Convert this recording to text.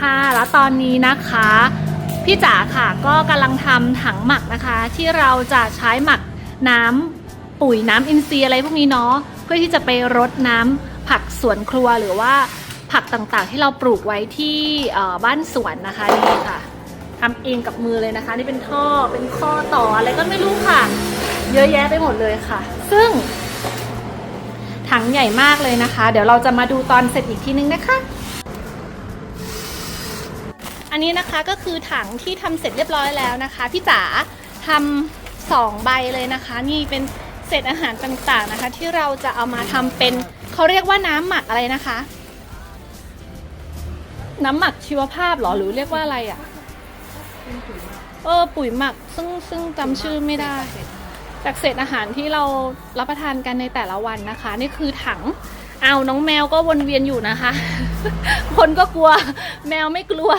ค่ะ แล้วตอนนี้นะคะ พี่จ๋าค่ะก็กำลังทำถังหมักนะคะ ที่เราจะใช้หมักน้ำปุ๋ยน้ำอินทรีย์อะไรพวกนี้เนาะเพื่อที่จะไปรดน้ำผักสวนครัวหรือว่าผักต่างๆ ที่เราปลูกไว้ที่บ้านสวนนะคะนี่ค่ะทำเองกับมือเลยนะคะ นี่เป็นท่อเป็นข้อต่ออะไรก็ไม่รู้ค่ะ เยอะแยะไปหมดเลยค่ะ ซึ่ง ถังใหญ่มากเลยนะคะ เดี๋ยวเราจะมาดูตอนเสร็จอีกทีนึงนะคะ อันนี้นะคะก็คือถังที่ทำเสร็จเรียบร้อยแล้วนะคะพี่จ๋าทำสองใบเลยนะคะ นี่เป็นเศษอาหารต่างๆนะคะ ที่เราจะเอามาทำเป็นเขาเรียกว่าน้ำหมักอะไรนะคะ น้ำหมักชีวภาพหรอหรือเรียกว่าอะไรอะ่ะเออปุ๋ยหมักซึ่งซึ่งจำชื่อไม่ได้ จากเศษอาหารที่เรารับประทานกันในแต่ละวันนะคะ นี่คือถังเอาน้องแมวก็วนเวียนอยู่นะคะ คนก็กลัว แมวไม่กลัว